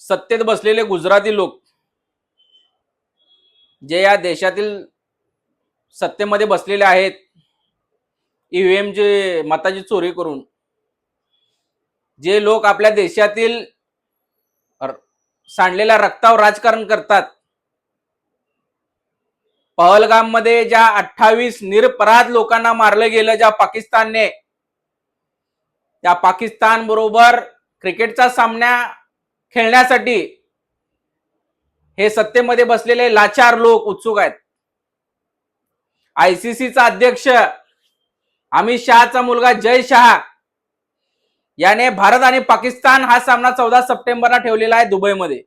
सत्तेत बसलेले गुजराती लोक जे या देशातील सत्तेमध्ये बसलेले आहेत ईव्हीएम ची मताची चोरी करून जे लोक आपल्या देशातील सांडलेल्या रक्तावर राजकारण करतात पहलगाममध्ये ज्या अठ्ठावीस निरपराध लोकांना मारलं गेलं ज्या पाकिस्तानने त्या पाकिस्तान बरोबर क्रिकेटचा सामना खेळण्यासाठी हे सत्तेमध्ये बसलेले लाचार लोक उत्सुक आहेत. आयसीसीचा अध्यक्ष अमित शहाचा मुलगा जय शहा याने भारत आणि पाकिस्तान हा सामना चौदा सप्टेंबरला ठेवलेला आहे दुबईमध्ये.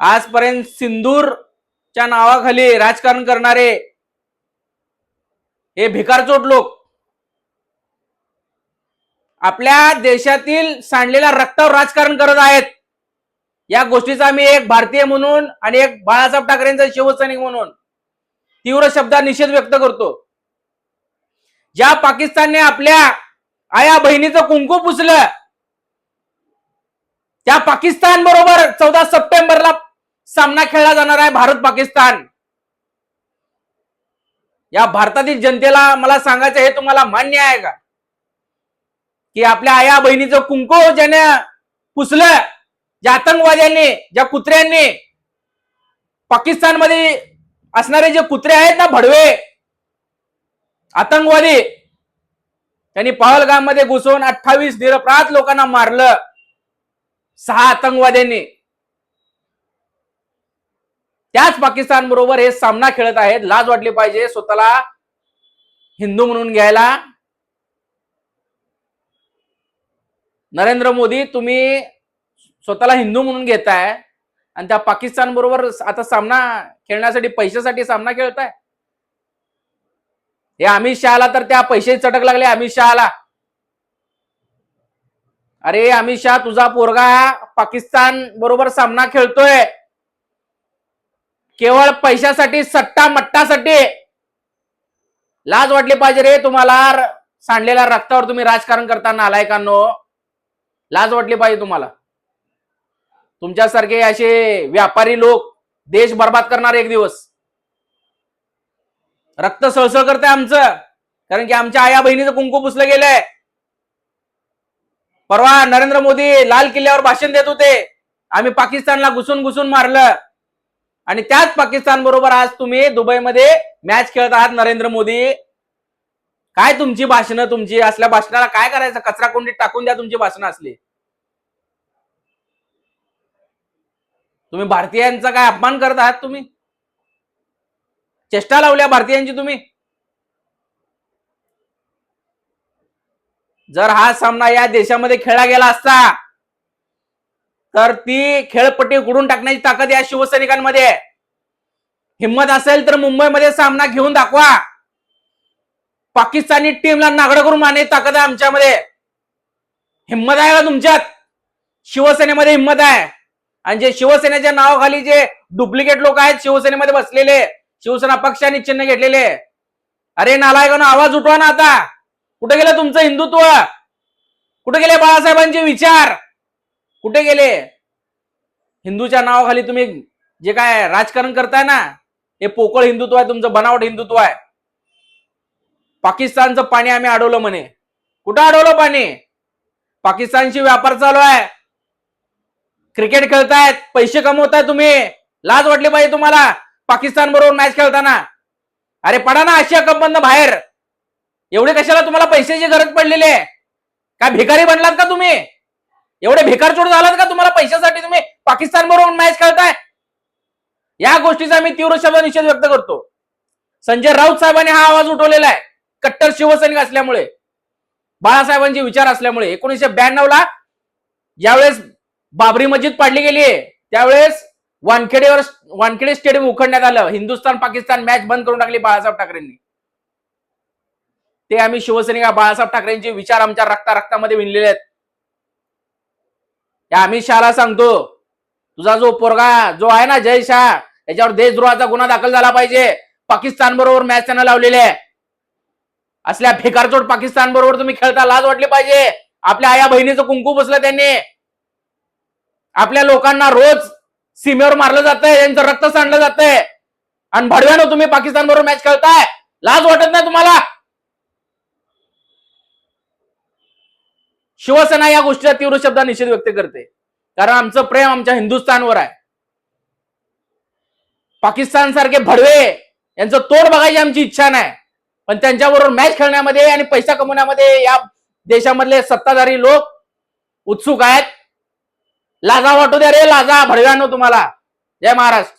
आजपर्यंत सिंदूरच्या नावाखाली राजकारण करणारे हे भिकारचोट लोक आपल्या देशातील सांडलेल्या रक्तावर राजकारण करत आहेत. या गोष्टीचा आम्ही एक भारतीय म्हणून आणि एक बाळासाहेब ठाकरेंचा शिवसैनिक म्हणून तीव्र शब्दात निषेध व्यक्त करतो. ज्या पाकिस्तानने आपल्या आया बहिणीचं कुंकू पुसलं त्या पाकिस्तान बरोबर चौदा सप्टेंबरला सामना खेळला जाणार आहे भारत पाकिस्तान. या भारतातील जनतेला मला सांगायचं हे तुम्हाला मान्य आहे का? की आपल्या आया बहिणीचं कुंकू ज्याने पुसलं ज्या आतंकवाद्यांनी ज्या कुत्र्यांनी पाकिस्तानमध्ये असणारे जे कुत्रे आहेत ना भडवे आतंकवादी त्यांनी पहलगाममध्ये घुसून अठ्ठावीस निरपराध लोकांना मारलं सहा आतंकवाद्यांनी. त्याच पाकिस्तान बरोबर हे सामना खेळत आहेत. लाज वाटली पाहिजे स्वतःला हिंदू म्हणून घ्यायला. नरेंद्र मोदी तुम्ही स्वतःला हिंदू म्हणून घेताय आणि त्या पाकिस्तान बरोबर आता सामना खेळण्यासाठी पैशासाठी सामना खेळताय. हे अमित शहाला तर त्या पैसे चटक लागले अमित शहाला. अरे अमित शहा तुझा पोरगा पाकिस्तान बरोबर सामना खेळतोय. केवळ पैशासाठी सट्टा मट्टासाठी लाज वाटली पाहिजे रे तुम्हाला सांडलेल्या रक्तावर तुम्ही राजकारण करताना आलाय कानो लाज वाटली पाहिजे तुम्हाला. तुमच्यासारखे असे व्यापारी लोक देश बर्बाद करणार एक दिवस. रक्त सळसळ करते आमचं. कारण की आमच्या आया बहिणीचं कुंकू पुसलं गेलंय. परवा नरेंद्र मोदी लाल किल्ल्यावर भाषण देत होते. आम्ही पाकिस्तानला घुसून घुसून मारलं. आणि त्याच पाकिस्तान बरोबर आज तुम्ही दुबईमध्ये मॅच खेळत आहात नरेंद्र मोदी. काय तुमची भाषणं तुमची असल्या भाषणाला काय करायचं? कचरा कोंडीत टाकून द्या तुमची भाषणं असली. तुम्ही भारतीयांचा काय अपमान करत आहात तुम्ही? चेष्टा लावल्या भारतीयांची तुम्ही? जर हा सामना या देशामध्ये खेळला गेला असता तर ती खेळपट्टी उघडून टाकण्याची ताकद या शिवसैनिकांमध्ये आहे. हिंमत असेल तर मुंबईमध्ये सामना घेऊन दाखवा. पाकिस्तानी टीमला नागडं करून मारण्याची ताकद आहे आमच्यामध्ये. हिंमत आहे का तुमच्यात? शिवसेनेमध्ये हिंमत आहे. आणि जे शिवसेनेच्या नावाखाली जे डुप्लिकेट लोक आहेत शिवसेनेमध्ये बसलेले शिवसेना पक्षाने चिन्ह घेतलेले. अरे नालायकानं आवाज उठवा ना आता. कुठे गेलं तुमचं हिंदुत्व? कुठे गेले बाळासाहेबांचे विचार? कुठे गेले? हिंदूच्या नावाखाली तुम्ही जे काय राजकारण करताय ना हे पोकळ हिंदुत्व आहे तुमचं बनावट हिंदुत्व आहे. पाकिस्तानचं पाणी आम्ही अडवलं म्हणे. कुठं अडवलं पाणी? पाकिस्तानशी व्यापार चालू आहे. क्रिकेट खेळतायत पैसे कमवताय तुम्ही. लाज वाटली पाहिजे तुम्हाला पाकिस्तान बरोबर मॅच खेळताना. अरे पडा ना आशिया कप मधनं बाहेर. एवढे कशाला तुम्हाला पैशाची गरज पडलेली आहे? काय भिकारी बनलात का तुम्ही? एवढे भिकारचोट झालात का तुम्हाला पैशासाठी तुम्ही? पाकिस्तान बरोबर मॅच खेळताय. या गोष्टीचा मी तीव्र शब्द निषेध व्यक्त करतो. संजय राऊत साहेबांनी हा आवाज उठवलेला आहे. कट्टर शिवसैनिक असल्यामुळे बाळासाहेबांचे विचार असल्यामुळे एकोणीसशे ब्याण्णव ला ज्यावेळेस बाबरी मस्जिद पाडली गेली आहे त्यावेळेस वानखेडेवर वानखेडे स्टेडियम उखडण्यात आलं हिंदुस्थान पाकिस्तान मॅच बंद करून टाकली बाळासाहेब ठाकरेंनी. ते आम्ही शिवसैनिक बाळासाहेब ठाकरेंचे विचार आमच्या रक्ता रक्तामध्ये विणलेले आहेत. या अमित शहाला सांगतो तुझा जो पोरगा जो आहे ना जय शाह याच्यावर देशद्रोहाचा गुन्हा दाखल झाला पाहिजे. पाकिस्तान बरोबर मॅच त्यांना लावलेले आहे. असल्या भिकारचोट पाकिस्तान बरोबर तुम्ही खेळता लाज वाटली पाहिजे. आपल्या आया बहिणीचं कुंकू बसलं त्यांनी. आपल्या लोकांना रोज सीमेवर मारलं जातंय यांचं रक्त सांडलं जातंय. आणि भडव्यानं तुम्ही पाकिस्तान बरोबर मॅच खेळताय. लाज वाटत नाही तुम्हाला? शिवसेना या गोष्टीचा तीव्र शब्दात निषेध व्यक्त करते. कारण आमचं प्रेम आमच्या हिंदुस्थानवर आहे. पाकिस्तान सारखे भडवे यांचं तोड बघायची आमची इच्छा नाही. पण त्यांच्याबरोबर मॅच खेळण्यामध्ये आणि पैसा कमवण्यामध्ये या देशामधले सत्ताधारी लोक उत्सुक आहेत. लाजा वाटू द्या रे लाजा भडव्यानो तुम्हाला. जय महाराष्ट्र.